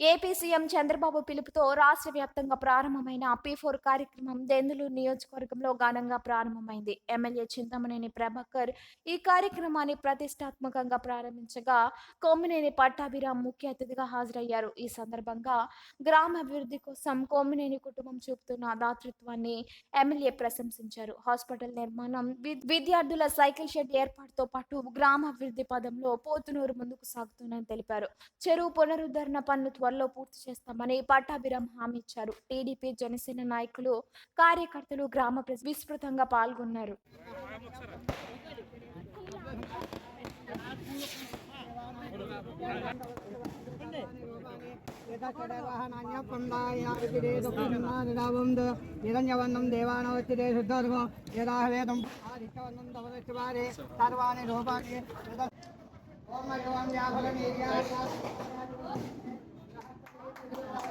AP CM Chandrababu పిలుపుతో రాష్ట్ర వ్యాప్తంగా ప్రారంభమైన పీ ఫోర్ కార్యక్రమం దెందులూరు నియోజకవర్గంలో ఘనంగా ప్రారంభమైంది. ఎమ్మెల్యే చింతమనేని ప్రభాకర్ ఈ కార్యక్రమాన్ని ప్రతిష్టాత్మకంగా ప్రారంభించగా కొమ్మినేని పట్టాభిరామ్ ముఖ్య అతిథిగా హాజరయ్యారు. ఈ సందర్భంగా గ్రామ అభివృద్ధి కోసం కొమ్మినేని కుటుంబం చూపుతున్న దాతృత్వాన్ని ఎమ్మెల్యే ప్రశంసించారు. హాస్పిటల్ నిర్మాణం వి- విద్యార్థుల సైకిల్ షెడ్ ఏర్పాటుతో పాటు గ్రామ అభివృద్ధి పదంలో పోతునూరు ముందుకు సాగుతుందని తెలిపారు. చెరువు పునరుద్ధరణ పనులు త్వరలో పూర్తి చేస్తామని పట్టాభిరామ్ హామీ ఇచ్చారు. టీడీపీ జనసేన నాయకులు కార్యకర్తలు గ్రామ ప్రజలు విస్తృతంగా పాల్గొన్నారు. నిరంజవన్నం దేవానవచ్చిదే శుద్ధర్గం యదాహవేదం సర్వాణి రూపాణి ఓం భగవాన్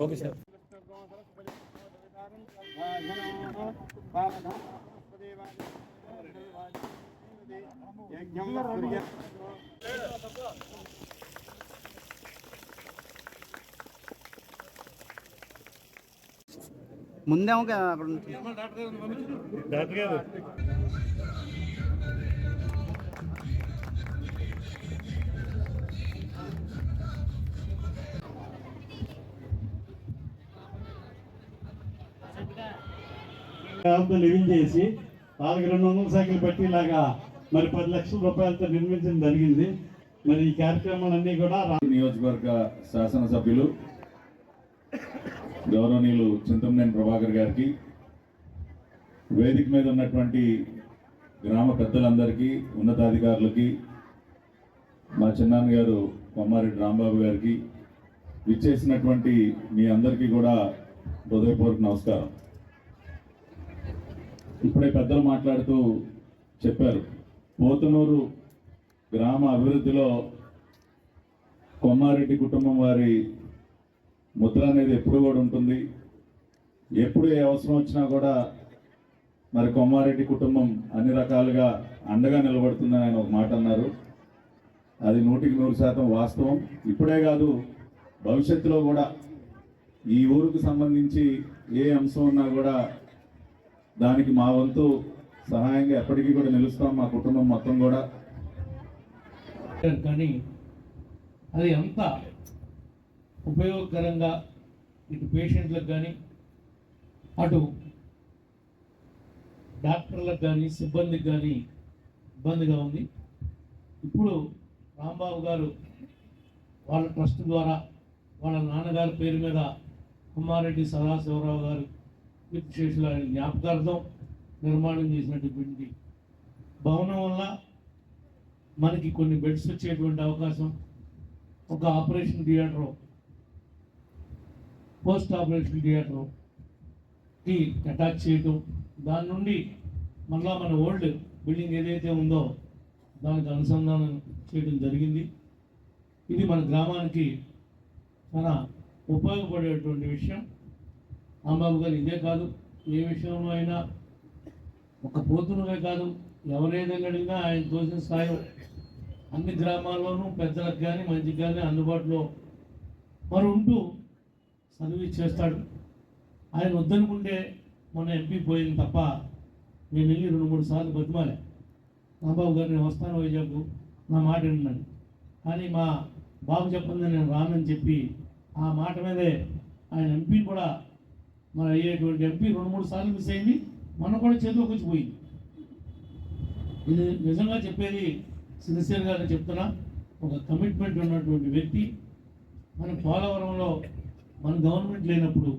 ഓക്കെ സാർ ಮುಂದೆ ಅವಾಗ ಡಾಕ್ಟರ್ ಡಾಕ್ಟರ್ గారు లివింగ్ చేసి వాళ్ళకి రెండు వందల సైకిల్ పెట్టేలాగా మరి పది లక్షల రూపాయలతో నిర్మించడం జరిగింది. మరి ఈ కార్యక్రమాలన్నీ కూడా నియోజకవర్గ శాసనసభ్యులు గౌరవనీయులు చింతమనేని ప్రభాకర్ గారికి వేదిక మీద ఉన్నటువంటి గ్రామ పెద్దలందరికీ ఉన్నతాధికారులకి మా చిన్నాన్న గారు కొమ్మారెడ్డి రాంబాబు గారికి విచ్చేసినటువంటి మీ అందరికీ కూడా హృదయపూర్వక నమస్కారం. ఇప్పుడే పెద్దలు మాట్లాడుతూ చెప్పారు. పోతునూరు గ్రామ అభివృద్ధిలో కొమ్మారెడ్డి కుటుంబం వారి ముద్ర అనేది ఎప్పుడు కూడా ఉంటుంది. ఎప్పుడు ఏ అవసరం వచ్చినా కూడా మరి కొమ్మారెడ్డి కుటుంబం అన్ని రకాలుగా అండగా నిలబడుతుందని ఆయన ఒక మాట అన్నారు. అది నూటికి నూరు శాతం వాస్తవం. ఇప్పుడే కాదు భవిష్యత్తులో కూడా ఈ ఊరుకు సంబంధించి ఏ అంశం ఉన్నా కూడా దానికి మా వంతు సహాయంగా ఎప్పటికీ కూడా నిలుస్తాం మా కుటుంబం మొత్తం కూడా. కానీ అది ఎంత ఉపయోగకరంగా ఇటు పేషెంట్లకు కానీ అటు డాక్టర్లకు కానీ సిబ్బందికి కానీ ఇబ్బందిగా ఉంది. ఇప్పుడు రాంబాబు గారు వాళ్ళ ట్రస్ట్ ద్వారా వాళ్ళ నాన్నగారి పేరు మీద కుమారెడ్డి సదాశివరావు గారు కీర్తిశేషుల జ్ఞాపకార్థం నిర్మాణం చేసినటువంటి భవనం వల్ల మనకి కొన్ని బెడ్స్ వచ్చేటువంటి అవకాశం. ఒక ఆపరేషన్ థియేటర్. పోస్ట్ ఆపరేషన్ థియేటర్కి అటాచ్ చేయటం. దాని నుండి మళ్ళా మన ఓల్డ్ బిల్డింగ్ ఏదైతే ఉందో దానికి అనుసంధానం చేయడం జరిగింది. ఇది మన గ్రామానికి చాలా ఉపయోగపడేటువంటి విషయం. రాంబాబు గారు ఇదే కాదు ఏ విషయంలో అయినా ఒక పోతునులే కాదు ఎవరేదైనా అడిగినా ఆయన తోసిన స్థాయి అన్ని గ్రామాల్లోనూ పెద్దలకు కానీ మంచికి కానీ అందుబాటులో మరి ఉంటూ సర్వీస్ చేస్తాడు. ఆయన వద్దనుకుంటే మన ఎంపీ పోయింది తప్ప నేను వెళ్ళి రెండు మూడు సార్లు బతిమాలే. రాంబాబు గారు నేను వస్తాను వైజాగ్ నా మాట విన్నాను కానీ మా బాబు చెప్పింది నేను రానని చెప్పి ఆ మాట మీదే ఆయన ఎంపీ కూడా మన అయ్యేటువంటి ఎంపీ రెండు మూడు సార్లు మిస్ అయింది మనం కూడా చేతిలోకి వచ్చి ఇది నిజంగా చెప్పేది సిన్సియర్ గారు చెప్తున్నా. ఒక కమిట్మెంట్ ఉన్నటువంటి వ్యక్తి మన పోలవరంలో మన గవర్నమెంట్ లేనప్పుడు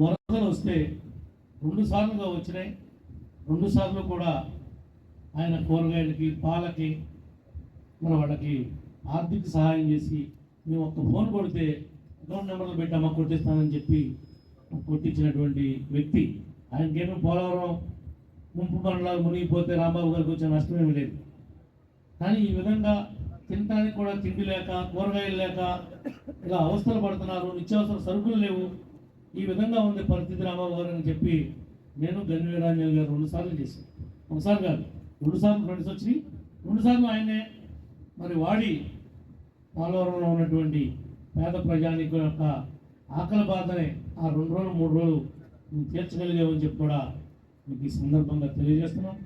వరదలు వస్తే రెండు సార్లుగా వచ్చినాయి. రెండు సార్లు కూడా ఆయన కూరగాయలకి పాలకి మన వాళ్ళకి ఆర్థిక సహాయం చేసి మేము ఒక్క ఫోన్ కొడితే అకౌంట్ నెంబర్లు పెట్టి అమ్మ కొట్టేస్తానని చెప్పి కొట్టించినటువంటి వ్యక్తి. ఆయనకేమో పోలవరం ముంపు పనులాగా మునిగిపోతే రాంబాబు గారికి వచ్చే నష్టమేమి లేదు. కానీ ఈ విధంగా తినడానికి కూడా తిండి లేక కూరగాయలు లేక ఇలా అవస్థలు పడుతున్నారు నిత్యావసర సరుకులు లేవు. ఈ విధంగా ఉంది పరిస్థితి రాంబాబు గారు అని చెప్పి నేను గన్వీరాంజల్ గారు రెండు సార్లు చేశాను. ఒకసారి కాదు రెండు సార్లు ఫ్రెండ్స్ వచ్చి రెండు సార్లు ఆయనే మరి వాడి పోలవరంలో ఉన్నటువంటి పేద ప్రజానికు యొక్క ఆకలి బాధనే ఆ రెండు రోజులు మూడు రోజులు నువ్వు తీర్చగలిగావని చెప్పి కూడా మీకు ఈ సందర్భంగా తెలియజేస్తున్నాం.